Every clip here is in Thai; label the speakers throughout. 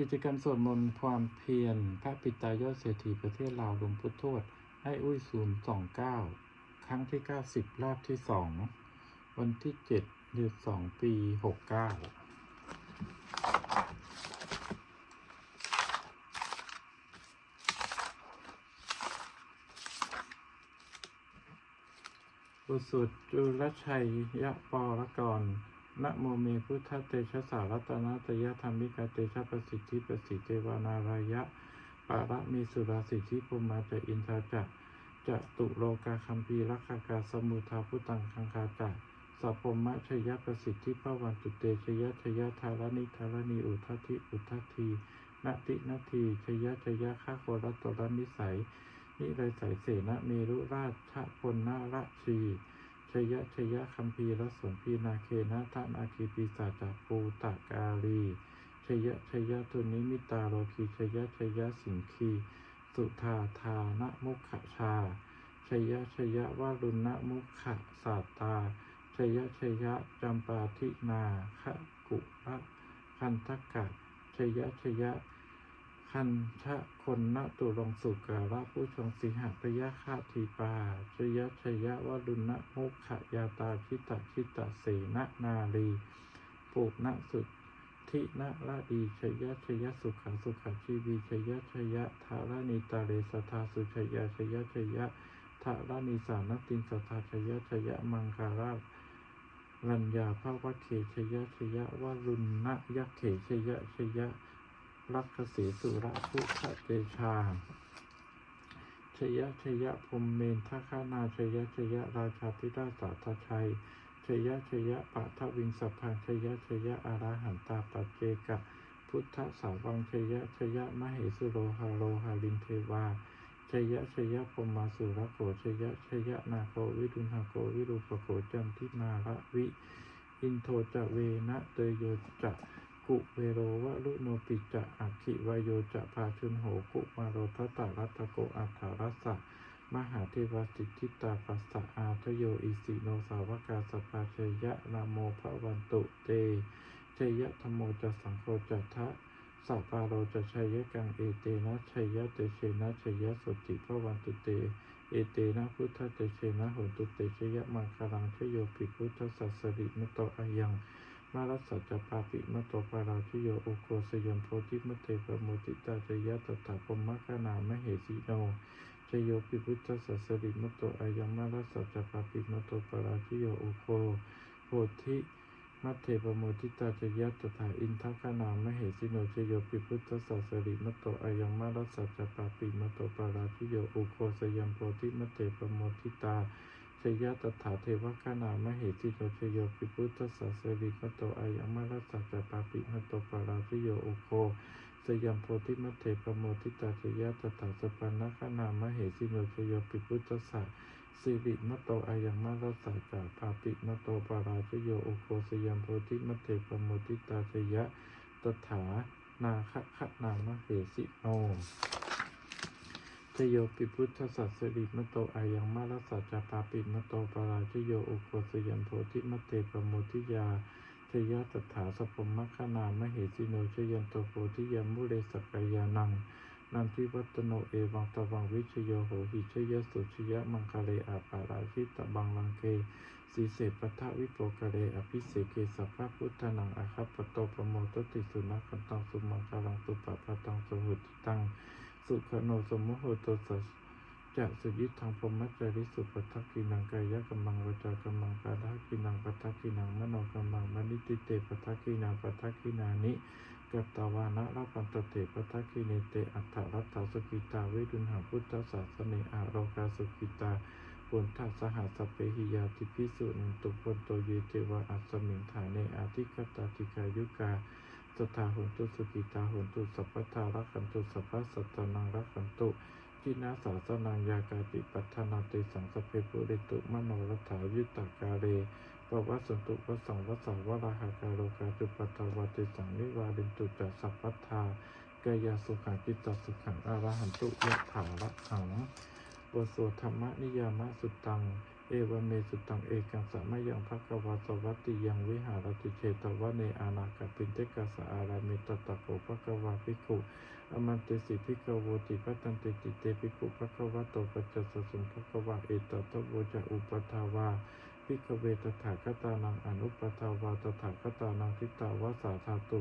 Speaker 1: กิจกรรมสวดมนต์ความเพียรพระปิตายอดเศรษฐีประเทศลาวหลวงพุทธโทษให้อุ้ยศูนย์สองเก้าครั้งที่เก้าสิบรอบที่สองวันที่เจ็ดเดือนสองปีหกเก้าบุสุดจุลชัยยะปรกร นะโมเมพุทธเตชะสารัตนาตยธรรมิกาเตชะประสิทธิประสิทธิเทวานารายะปาระมีสุราสิทธิภูมาจะอินทาจะจะตุโลกาคัมภีรักากาสมุทาพุตังคังคาจะสัพพมะชยะประสิทธิพระวันตุเตชยะชยะธารณิธารณีอุทัติอุทัทีนาตินาทีชยะชยะข้าโครตตรนิสัยนิไรสายเสนะเมรุราชพลนาราชี ชยะชยะคัมภีรสนพีนาเคนะทานาคีปีศาจาปูตากาลีชยะชยะทุนิมิตาโลคีชยะชยะสิงคี สุธาธานะมุขชาชยะชยะวารุณะมุขสาตาชยะชยะจำปาทินาคะกุระคันทกะชยะชยะ คันชะคนณตุรงสุการะผู้ชงสีหพยาคาทีปาชยะชยะวดุณะมุขยาตาชิตะชิตะเสนนาลีปุณสุดทินะละดีชยะชยะสุขาสุขชีวีชยะชยะทารานิตาเรสทาสุชยะชยะชยะทารานิสานตินสทาชยะชยะมังคารารัญญาภาวะเขชยะชยะวรุณะยักเขชยะชยะ รักเสีสุระพุทธเตชาชยะชยะพรมเมนทคานาชยะชยะราชาธิราชสาธชัยชยะชยะปะทวิงสพังชยะชยะอาราหันตาปัจเจกะ พุทธสาวังชยะชยะมเหสุโรหาโรหาลินเทวาชยะชยะพรหมาสุรโกชยะชยะนาโกวิรุณหโกวิรูปโกจันทินาระวิ อินโทจะเวนะเตโยจะ กุเวโรวะลุโนปิจะอักขิวายโยจะพาชุนโหกุมาโรทัตตารัตโกอัฏฐารัสสะมหาเทวสิทธิตาปัสสะอาทโยอิสิโนสาวกาสภาชยะนาโมพระวันตุเตชยะธรรมโมจะสังโฆจะทะสัพพาโรจะชัยกังเอเตนะชัยยะเตเชนะชัยยะสุติพระวันตุเต เอเตนะพุทธเตเชนะโหตุเตชยะมังคลังชโยปิพุทธสัสสริมุตโตอายัง มารัสสัจจปาปิมโตปาราชิโยโอโกสยมโพธิมเตปะโมติตาจยะตถาปมะขนามเหสีโนชโยปิพุทธสัสริมโตอายังมารัสสัจปาปิมโตปาราชิโยโอโกโพธิมัตเทปะโมทิตาจยะตถาอินทคนามเหสีโนชโยปิพุทธสัสริมะโตอายังมารัสสัจปาปิมะโตปาราชิโยโอโกสยมโพธิมะเตปะโมทิตา ยะตถาเทวคานามเหติโตชโยปิพุทธสัสสริมโตอายังมารัสสัจจปาปิมโตปาราชิโยโอโคสยามโพธิมัตเถปโมทิตาชยะตถาสปันนคานามเหติโนชโยปิพุทธสัสสิริมโตอายังมารัสสัจจปาปิมโตปาราชิโยโอโคสยามโพธิมัตเถปโมทิตาชยะตถานาคะคะนามเหสิโน ชโยปิพุทธสัสสริมโตอายังมารัสสัจจปาปิมโตปาราชโยอุโกสยันโพธิมเตปโมทิยาชยะตถาสพมมคณามเหสิโนชยันโตโพธิยามุเรสกายานังนันทิวัตโนเอวังตวังวิชโยโหหิชยสุชยะมังคเลอาปาราชิตบังลังเกสีเสปทะวิโปกะเรอภิเสเกสัพพพุทธนังอาคัปปโตปโมตติสุนัขันตังสุมังคลังสุปปะตังสุหุติตัง สุขโนสมุโหโตสัสจะสุยิทังพรหมจาริสุปทักกินังกายะกัมมังวจากัมมังปาทักกินังปทักกินังมโนกัมมังมณิติเตปทักกินังปทักกินานิกัตตาวานะรัปันตเตปทักกิเนเตอัฏฐรัตถสุกิตาเวดุนหาพุทธศาสเนอาโรกาสุกิตาปุณทัสหัสเปหิยาติพิสุนันตุปนโตเยเทวะอัสมิงฐานเนอาทิกตาติกายุกา สทาหุนตุสุกิตาหุนตุสัพพทารักขันตุสัพพสัตตานังรักขันตุทินาสาสนังยากาติปัฏฐานาติสังสเพปุเรตุมโนรัฐายุตตากาเรปวัสสนตุวสังวสาวราหาการโลกาจุปัตตวาติสังนิวารินตุจัสัพพทากายสุขังกิตตสุขังอรหันตุยะถาระหังบทสวดธรรมนิยามสุตัง เอวเมสุตังเอกังสามยังภควาสวัตติยังวิหารติเชตวะเนอานาคปินเตกัสะอารามิตตะโกภควาภิกขุอมันเตสิภิกขโวติพัตตันติติเตภิกขุภควะโตปัจจสสุงภควาเอตตะโวจะอุปทาวาพิกเวตถาคตานังอนุปทาวาตถาคตานังทิตาวาสาธาตุ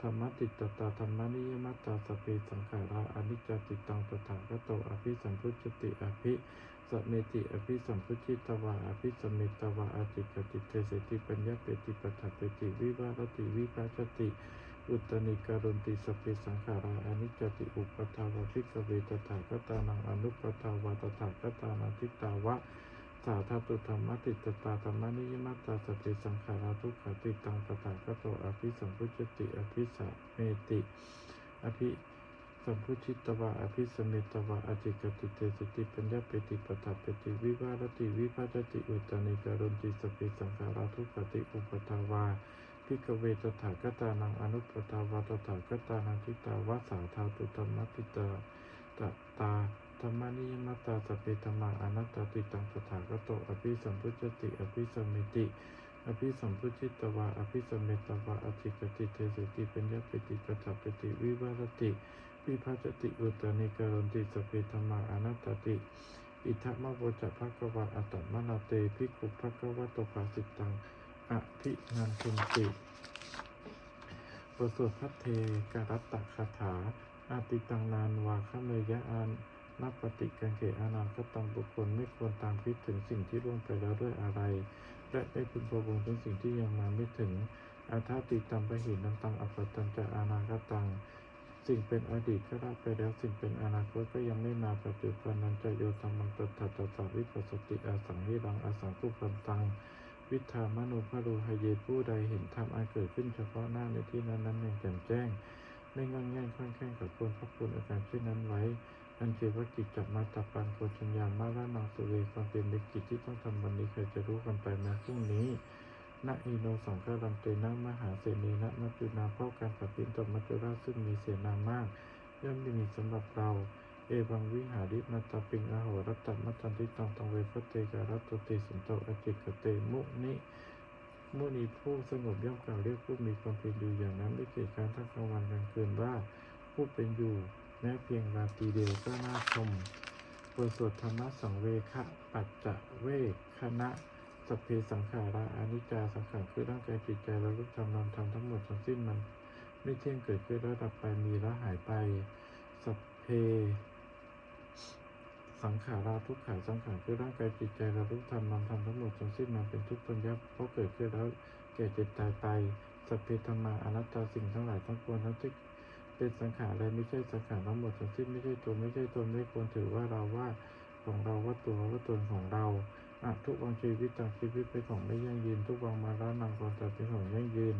Speaker 1: ธรรมติตตาธรรมนิยมัตตาสเพสังขาราอนิจจติตังตถาคโตอภิสัมพุจติอภิ สเมติอภิสัมพุจิตวาอภิสเมตวาอติกติเตเสติปัญญาเปติปัฏฐเปติวิวารติวิภาชติ อุตนิการุนติสพเพสังขาราอนิจจติอุปทาวาพิกเวตถาคตานังอนุปทาวาตถาคตานังทิตาวะสาธาตุธรรมติตตาธรรมนิยมัตตาสติสังขาราทุกขติตังตถาคโตอภิสัมพุจติอภิสะเมติ อภิ สัมพุชิตวะอภิสเมตวะอจิกติเตสติปัญญาเปติปตาเปติวิวารติวิภาจติอุตตนิการุนติสติสังขาราทุกขติอุปทาวาพิกเวตถาคตานังอนุปทาวาตถาคตานังทิตาวะสาธาตุธรรมติตาตตาธรรมนิยมตาสพเพธรรมาอนัตตาติตังสถาคโตอภิสัมพุจติอภิสมิติอภิสัมพุจิตวาอภิสมเมตวาอธิกติเทสติปัญญาปิติปตาปิติวิวารติ วิภาจติอุตตนิการนติสเพธรรมาอนัตตติ อิทัมะโวจะภควาอัตตมนาเตภิกขุภควะตภาสิตังอภินันทุนติบทสวดพัทเทการัตตคาถาอาติตังนานวาคเมยะอานนับปฏิกังเกอานามก็ตังบุคคลไม่ควรตามคิดถึงสิ่งที่ล่วงไปแล้วด้วยอะไร และได้พึงพะวงถึงสิ่งที่ยังมาไม่ถึงอาทาติตัมปะหินันตังอัปปตัญจะอานาคตัง สิ่งเป็นอดีตก็ได้ไปแล้ว สิ่งเป็นอนาคตก็ยังไม่มาปัจจุบันนั้นจะโยธรรมังตถาตถาวิปัสสติอาสังวิรังอาสังคุปันตัง วิธามโนภโรหเยผู้ใดเห็นธรรมอันเกิดขึ้นเฉพาะหน้าในที่นั้นนั้นอย่างแจ่มแจ้ง ไม่งอนแง่งค่อนแข้งกับควรพระคุณอาการเช่นนั้นไว้ อันเจวกิจจับมาตับปันโกชัญญามาละนังสุเวความเป็นในกิจที่ต้องทำวันนี้ใครจะรู้กันไปแม้พรุ่งนี้ นะอีโนสังฆรัมเตนะมหาเสนีนะมัจจุนาเพราะการปัดปินตมัจจุราชซึ่งมีเสนามาก ย่อมมีสำหรับเรา เอวังวิหาริมาตาปิงอโหรัตตมัตตันติตังตังเวพเตการัตโตติสันโตอจิกเตมุนิมุนีผู้สงบย่อมกล่าวเรียกผู้มีความเป็นอยู่อย่างนั้นไม่เกิดการทั้งกลางวันกลางคืนว่าผู้เป็นอยู่แม้เพียงราตรีเดียวก็น่าชมบทสวดธรรมะสังเวคะปัจจะเวคณะ สัพเพสังขาราอนิจจาสังขารคือร่างกายจิตใจเราลุกทำนำทำทั้งหมดทั้งสิ้นมัน ไม่เที่ยงเกิดขึ้นแล้วดับไปมีแล้วหายไป สัพเพ สังขาราทุกขาสังขารคือร่างกายจิตใจเราทุกทำนำทำทั้งหมดทั้งสิ้นมันเป็นทุกข์เป็นยับเพราะเกิดขึ้นแล้วแก่เจ็บตายไป สัพเพธรรมาอนัตตาสิ่งทั้งหลายทั้งปวงทั้งที่เป็นสังขารอะไรไม่ใช่สังขารทั้งหมดทั้งสิ้นไม่ใช่ตัวไม่ใช่ตนไม่ควรถือว่าเราว่าของเราว่าตัวว่าตนของเรา อะทุกวังชีวิตต่างชีวิตเป็นของไม่ยั่งยืน ทุกวังมาล้านางก่อนแต่เป็นของยั่งยืน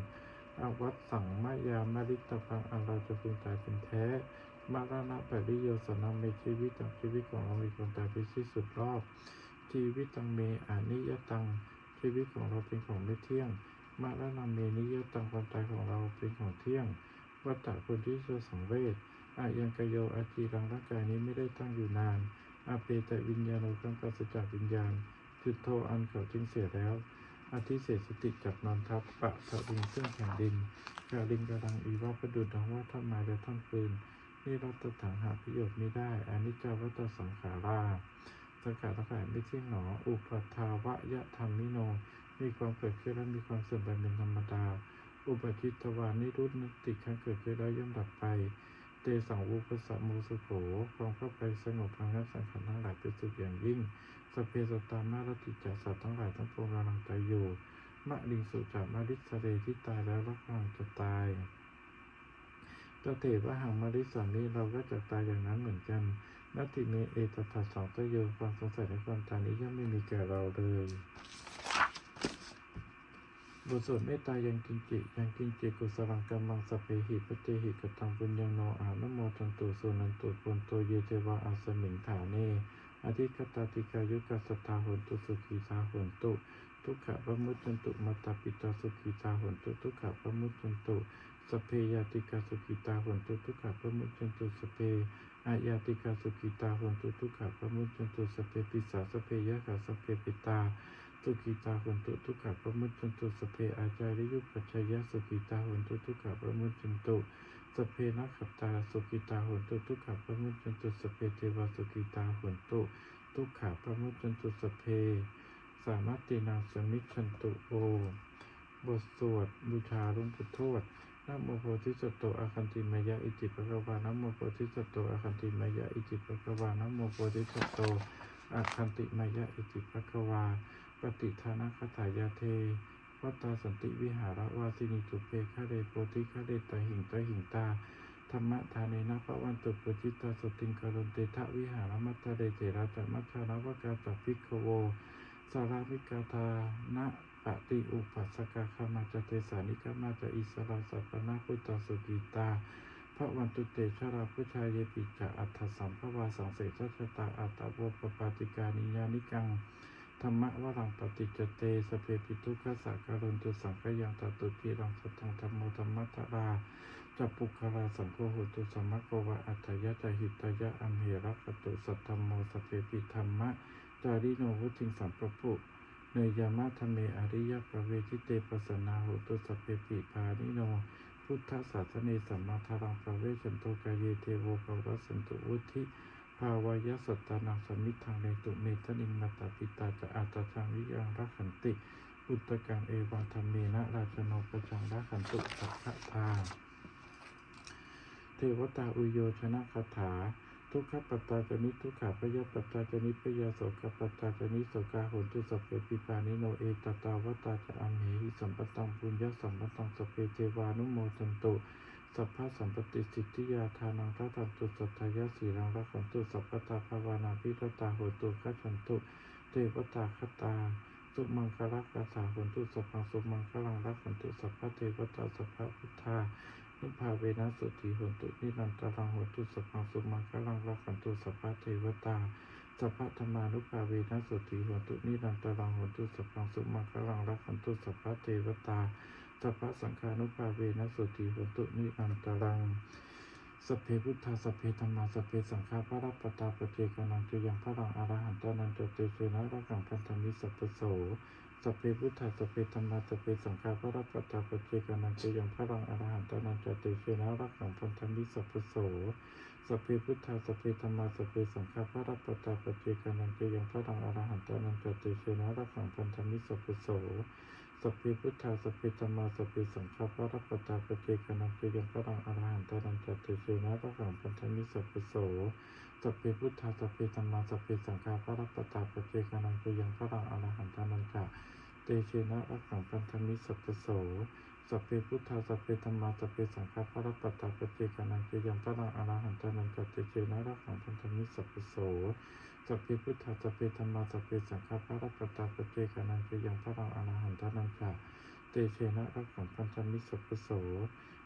Speaker 1: อาวัดสั่งมายามาริตตพังอันเราจะพึงตายเป็นแท้ มาราณะปริโยสนังในชีวิตต่างชีวิตของเรามีความตายเป็นที่สุดรอบ ชีวิตตังเมอานิยตัง ชีวิตของเราเป็นของไม่เที่ยง มาราณะเมนิยตังความตายของเราเป็นของเที่ยง วัตตะคนที่เชื่อสังเวชอายังกโยอาจีรังร่างกายนี้ไม่ได้ตั้งอยู่นานอาเปแต่วิญญาณโลกังกัสจากวิญญาณ จุดโทอันเก่าจึงเสียแล้วอาทิเศษสติจับนอนทับปะทวิงซึ่งแผ่นดินกาลิงกระดังอีว่าประดุดดังว่าท่อนไม้และท่อนปืนนี่ราตถาหาประโยชน์ไม่ได้อานิจจาวัตสังขาราสังขารทั้งหลายไม่เที่ยงหนอ อุปทาวะยะธรรมิโน มีความเกิดขึ้นและมีความเสื่อมไปเป็นธรรมดา อุปจิตวานิรุตนติครั้งเกิดขึ้นแล้วย่อมดับไป เตสังวุปสสะโมสุโขความเข้าไปสงบทางนั้นสังขารทั้งหลายเป็นสุขอย่างยิ่ง สเพสตามารติจาสัตว์ทั้งหลายทั้งปวงกำลังตายอยู่มะลิงสุจามาริสเรที่ตายแล้วและกำลังจะตายตเถว่าหางมาริสานี้เราก็จะตายอย่างนั้นเหมือนกันนัตติเมเอตถาสองตโยความสงสัยในความตายนี้ย่อมไม่มีแก่เราเลยบทสวดเมตตายังกินจิยังกินจิกุสลังกัมมังสเพหิปเจหิกตังปุญญังโนอานโมทันตุสุนันตุปุนโตเยเทวาอาสมิงฐาเน อธิกตาติกายุกัสสทธาหนตุสุขีสาหนตุ ทุกขะปมุจจนตุมัตตาปิตาสุขีสาหนตุ ทุกขะปมุจจนตุสเพยาติกาสุขิตาหนตุทุกขะพมุจจนตุสเพอายาติกาสุขิตาหนตุทุกขะพมุจจนตุสเพปิสาสเพยะขะสเพปิตาสุขีตาหนตุทุกขะพมุจจนตุสเพอาจาริยุปัจจยะสุขีตาหนตุทุกขะพมุจจนตุ สเพนักขตาสุขีตาหุนตุทุกขะพระมุจจันตุสเพเทวสุขีตาหุนตุทุกขะพระมุจจันตุสเพสามารถตินาสมิชันตุโอบทสวดบูชาหลวงปู่ทวดนโมโพธิสัตโตอาคันติมายะอิจิปะกวานโมโพธิสัตโตอาคันติมายะอิจิปะกวานโมโพธิสัตโตอาคันติมายะอิจิปะกวาปฏิทานะคถายาเท วัตตาสันติวิหารวาสินิจุเปคะเรโพธิคะเรตาหิงตาหิงตาธรรมะทาเนนะพระวันตุปุจิตาสติงกรุณเตทะวิหารมัตตะเดเจราจมัชานวกาจพิกโวสารามิกาทานะปฏิอุปัสกาคามาจเตสานิกามาจอิสราสัพพนาพุทธสุกิตาพระวันตุเตชราพุชายเยปิจะอัฏฐสัมภวาสังเสชชะตาอัตตโวปปาติกานิยานิกัง ธรรมะวรังปฏิจเตสเพปิทุกขสักการนตุสังกยังตตุกีรังสตังธรรมโมธรรมัตราจัปุคลาสังโฆโหตุสมะโกวะอัตยะจหิตยะอัมเหระกตุสัทธมโมสเพปิธรรมะจาริโนวุติงสัมปปุเนยามะธเมอริยประเวทิเตปสนาโหตุสเพปิพานิโนพุทธศาสเนสัมมาทารังประเวชันโตกายเยเทโวภวสันตุวุธิ ภาวายสัตตานังสมิทธังเนตุเมตนิงมัตตาปิตาจะอาตจังวิยังรักขันติ อุตกังเอวังธรรมเมนะราชโนประจังรักขันตุสัพพะทาเทวตาอุโยชนะคาถา ทุกขปัตตาจนิทุกขาพยาปัตตาจนิพยาโสกปัตตาจนิโสกาโหนตุสเพปิปานิโนเอตตาวตาจะอัมเหหิสัมปตังปุญญสัมปตังสเพเจวานุโมทันตุ สัพพะสัมปติสิทธิยาทานังทัตันตุสัทธายาสีรังรักขันตุสัพพตาภาวนาพิรตาโหตุขัฉันตุเทวตาคตาสุมังคลักษาสาโหนตุสัพพังสุมังคลังรักขันตุสัพพะเทวตาสัพพะพุทธานิพาเวนะสุติโหนตุนิรันตรังโหนตุสัพพังสุมังคลังรักขันตุสัพพะเทวตาสัพพะธรรมานุภาเวนะสุติโหนตุนิรันตรังโหนตุสัพพังสุมังคลังรักขันตุสัพพะเทวตา สัพพะสังฆานุภาเวนะสุติหตุนิรันตรังสัพเพพุทธาสัพเพธรรมาสัพเพสังฆาพระรัปตาปเจกานังจะยังพระรังอรหันตานันจเตเชนะรักังพันธมิสัพโสสัพเพพุทธาสัพเพธรรมาสัพเพสังฆาพระรัปตาปเจกานังจะยังพระรังอรหันตานันจเตเชนะรักังพันธมิสัพโส สัพเพพุทธาสัพเพธรรมาสัพเพสังฆาพระรัปตาปเจกานังจะยังพระรังอรหันตานันจเตเชนะรักังพันธมิสัพโสสัพเพพุทธาสัพเพธรรมาสัพเพสังฆาพระรัปตาปเจกานังจะยังพระรังอรหันตานันจเตเชนะรักังพันธมิสัพโสสัพเพพุทธาสัพเพธรรมาสัพเพสังฆาพระรัปตาปเจกานังจะยังพระรังอรหันตานันจเตเชนะรักังพันธมิสัพพโส สัพเพพุทธาสัพเพธรรมาสัพเพสังฆาพระรัปตาปเจกานังจะยังพระรังอรหันตานันจเตเชนะรักขังพันธมิสัพพโสสัพเพพุทธาสัพเพธรรมาสัพเพสังฆาพระรัปตาปเจกานังจะยังพระรังอรหันตานันจเตเชนะรักขังพันธมิสัพพโส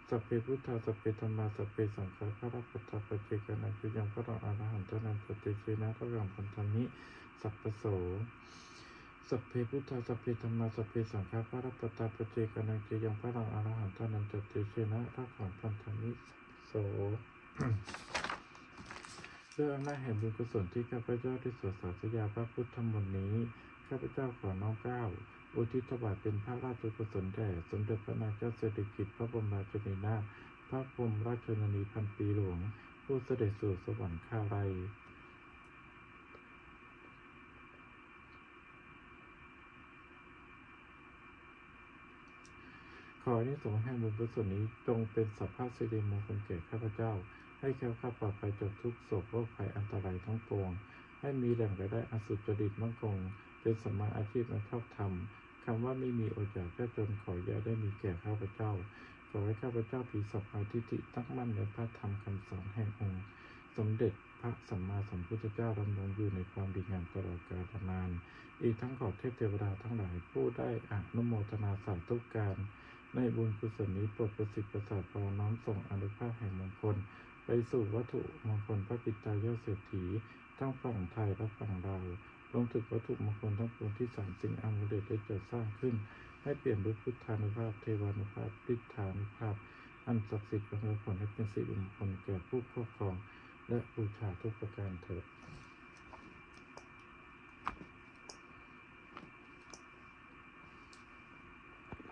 Speaker 1: สัพเพพุทธาสัพเพธรรมาสัพเพสังฆาพระรัปตาปเจกานังจะยังพระรังอรหันตานันจเตเชนะรักขังพันธมิสัพพโส สัพเพพุทธาสัพเพธรรมาสัพเพสังฆาพระรัปตาปเจกานังจยังพระรังอรหันตานันจเตเชนะรักังพันธมิโสด้วยอำนาจแห่งบุญกุศลที่ข้าพเจ้าได้สวดสาธยาพระพุทธมนต์นี้ข้าพเจ้าขอน้อมเกล้าอุทิศถวายเป็นพระราชกุศลแด่สมเด็จพระนางเจ้าสิริกิติ์พระบรมราชินีนาถพระพรหมราชชนนีพันปีหลวง ผู้เสด็จสู่สวรรคาลัย ข อที่สงฆ์แห่งบุญกุศลนี้จงเป็นสัพพะสิริมงคลแก่ข้าพเจ้า ให้แค้วคลาปลอดภัยจากทุกโศกโรคภัยอันตรายทั้งปวง ให้มีแหล่งรายได้อสุจริตมั่นคง เป็นสมมาอาชีพอันชอบธรรมคำว่าไม่มีโอจากแค่จนขออย่าได้มีแก่ข้าพเจ้า ขอให้ข้าพเจ้าผีสัพพาทิฏฐิตั้งมั่นในพระธรรมคำสอนแห่งองค์ สมเด็จพระสัมมาสัมพุทธเจ้าดำรงอยู่ในความดีงามตลอดกาลนาน อีกทั้งขอเทพเทวดาทั้งหลายผู้ได้อนุโมทนาสาธุการ ในบุญกุศลนี้โปรดประสิทธิ์ประสาทพอน้อมส่งอนุภาพแห่งมงคล ไปสู่วัตถุมงคลพระปิตายอเศรษฐีทั้งฝั่งไทยและฝั่งลาวรวมถึงวัตถุมงคลทั้งปวงที่สามสิ่งอามุเลตได้จัดสร้างขึ้น ให้เปลี่ยนด้วยพุทธานุภาพเทวานุภาพฤทธานุภาพ อันศักดิ์สิทธิ์ประผลให้เป็นสิริมงคลแก่ผู้ครอบครอง และบูชาทุกประการเถิด